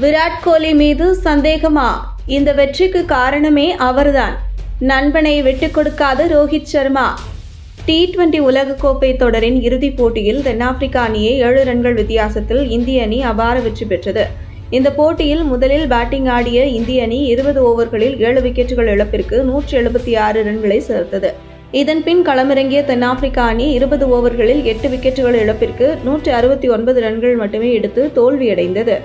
விராட் கோலி மீது சந்தேகமா? இந்த வெற்றிக்கு காரணமே அவர்தான். நண்பனை விட்டு கொடுக்காத ரோஹித் சர்மா. டி டுவெண்டி உலகக்கோப்பை தொடரின் இறுதிப் போட்டியில் தென்னாப்பிரிக்கா அணியை ஏழு ரன்கள் வித்தியாசத்தில் இந்திய அணி அபார வெற்றி பெற்றது. இந்த போட்டியில் முதலில் பேட்டிங் ஆடிய இந்திய அணி இருபது ஓவர்களில் ஏழு விக்கெட்டுகள் இழப்பிற்கு நூற்றி எழுபத்தி ஆறு ரன்களை சேர்த்தது. இதன் பின் களமிறங்கிய தென்னாப்பிரிக்கா அணி இருபது ஓவர்களில் எட்டு விக்கெட்டுகள் இழப்பிற்கு நூற்றி அறுபத்தி ஒன்பது ரன்கள் மட்டுமே எடுத்து தோல்வியடைந்தது.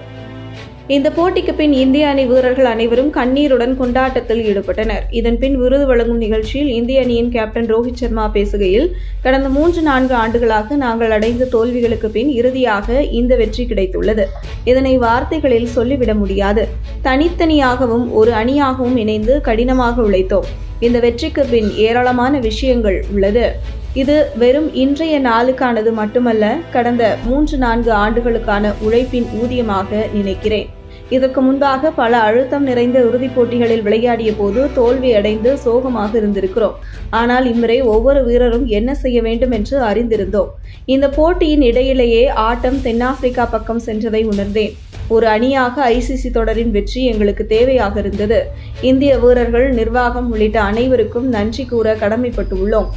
இந்த போட்டிக்கு பின் இந்திய அணி வீரர்கள் அனைவரும் கண்ணீருடன் கொண்டாட்டத்தில் ஈடுபட்டனர். இதன் பின் விருது வழங்கும் நிகழ்ச்சியில் இந்திய அணியின் கேப்டன் ரோஹித் சர்மா பேசுகையில் கடந்த மூன்று நான்கு ஆண்டுகளாக நாங்கள் அடைந்த தோல்விகளுக்கு பின் இறுதியாக இந்த வெற்றி கிடைத்துள்ளது. இதனை வார்த்தைகளில் சொல்லிவிட முடியாது. தனித்தனியாகவும் ஒரு அணியாகவும் இணைந்து கடினமாக உழைத்தோம். இந்த வெற்றிக்கு பின் ஏராளமான விஷயங்கள் உள்ளது. இது வெறும் இன்றைய நாளுக்கானது மட்டுமல்ல கடந்த மூன்று நான்கு ஆண்டுகளுக்கான உழைப்பின் ஊதியமாக நினைக்கிறேன். இதற்கு முன்பாக பல அழுத்தம் நிறைந்த இறுதிப் போட்டிகளில் விளையாடிய போது தோல்வி அடைந்து சோகமாக இருந்திருக்கிறோம். ஆனால் இம்முறை ஒவ்வொரு வீரரும் என்ன செய்ய வேண்டும் என்று அறிந்திருந்தோம். இந்த போட்டியின் இடையிலேயே ஆட்டம் தென்னாப்பிரிக்கா பக்கம் சென்றதை உணர்ந்தேன். ஒரு அணியாக ஐசிசி தொடரின் வெற்றி எங்களுக்கு தேவையாக இருந்தது. இந்திய வீரர்கள் நிர்வாகம் உள்ளிட்ட அனைவருக்கும் நன்றி கூற கடமைப்பட்டுள்ளோம்.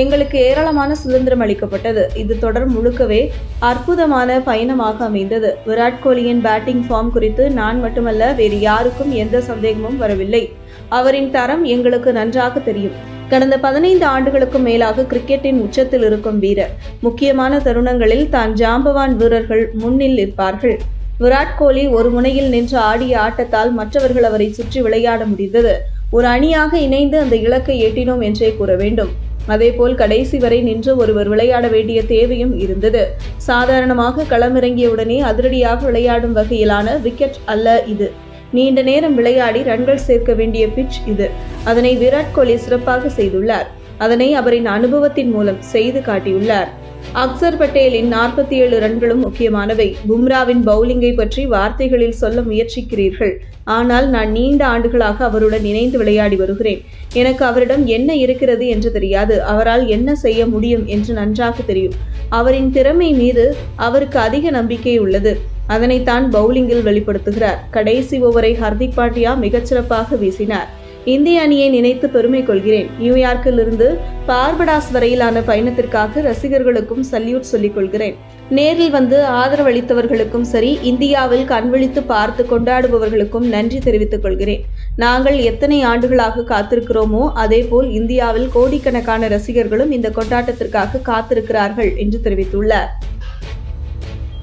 எங்களுக்கு ஏராளமான சுதந்திரம் அளிக்கப்பட்டது. இது தொடர் முழுக்கவே அற்புதமான பயணமாக அமைந்தது. விராட் கோலியின் பேட்டிங் ஃபார்ம் குறித்து நான் மட்டுமல்ல வேறு யாருக்கும் எந்த சந்தேகமும் வரவில்லை. அவரின் தரம் எங்களுக்கு நன்றாக தெரியும். கடந்த பதினைந்து ஆண்டுகளுக்கும் மேலாக கிரிக்கெட்டின் உச்சத்தில் இருக்கும் வீரர். முக்கியமான தருணங்களில் தான் ஜாம்பவான் வீரர்கள் முன்னில் இருப்பார்கள் விராட் கோலி ஒரு முனையில் நின்று ஆடிய ஆட்டத்தால் மற்றவர்கள் அவரை சுற்றி விளையாட முடிந்தது. ஒரு அணியாக இணைந்து அந்த இலக்கை எட்டினோம் என்றே கூற வேண்டும். அதேபோல் கடைசி வரை நின்று ஒருவர் விளையாட வேண்டிய தேவையும் இருந்தது. சாதாரணமாக களமிறங்கியவுடனே அதிரடியாக விளையாடும் வகையிலான விக்கெட் அல்ல இது. நீண்ட நேரம் விளையாடி ரன்கள் சேர்க்க வேண்டிய பிட்ச் இது. அதனை விராட் கோலி சிறப்பாக செய்துள்ளார். அதனை அவரின் அனுபவத்தின் மூலம் செய்து காட்டியுள்ளார். அக்சர் பட்டேலின் நாற்பத்தி ஏழு ரன்களும் முக்கியமானவை. பும்ராவின் பவுலிங்கை பற்றி வார்த்தைகளில் சொல்ல முயற்சிக்கிறீர்கள். ஆனால் நான் நீண்ட ஆண்டுகளாக அவருடன் இணைந்து விளையாடி வருகிறேன். எனக்கு அவரிடம் என்ன இருக்கிறது என்று தெரியாது. அவரால் என்ன செய்ய முடியும் என்று நன்றாக தெரியும். அவரின் திறமை மீது அவருக்கு அதிக நம்பிக்கை உள்ளது. அதனைத்தான் பவுலிங்கில் வெளிப்படுத்துகிறார். கடைசி ஓவரை ஹர்திக் பாண்டியா மிகச்சிறப்பாக வீசினார். இந்திய அணியை நினைத்து பெருமை கொள்கிறேன். நியூயார்க்கில் இருந்து பார்படாஸ் வரையிலான பயணத்திற்காக ரசிகர்களுக்கும் சல்யூட் சொல்லிக் கொள்கிறேன். நேரில் வந்து ஆதரவளித்தவர்களுக்கும் சரி இந்தியாவில் கண்விழித்து பார்த்து கொண்டாடுபவர்களுக்கும் நன்றி தெரிவித்துக் கொள்கிறேன். நாங்கள் எத்தனை ஆண்டுகளாக காத்திருக்கிறோமோ அதேபோல் இந்தியாவில் கோடிக்கணக்கான ரசிகர்களும் இந்த கொண்டாட்டத்திற்காக காத்திருக்கிறார்கள் என்று தெரிவித்துள்ளார்.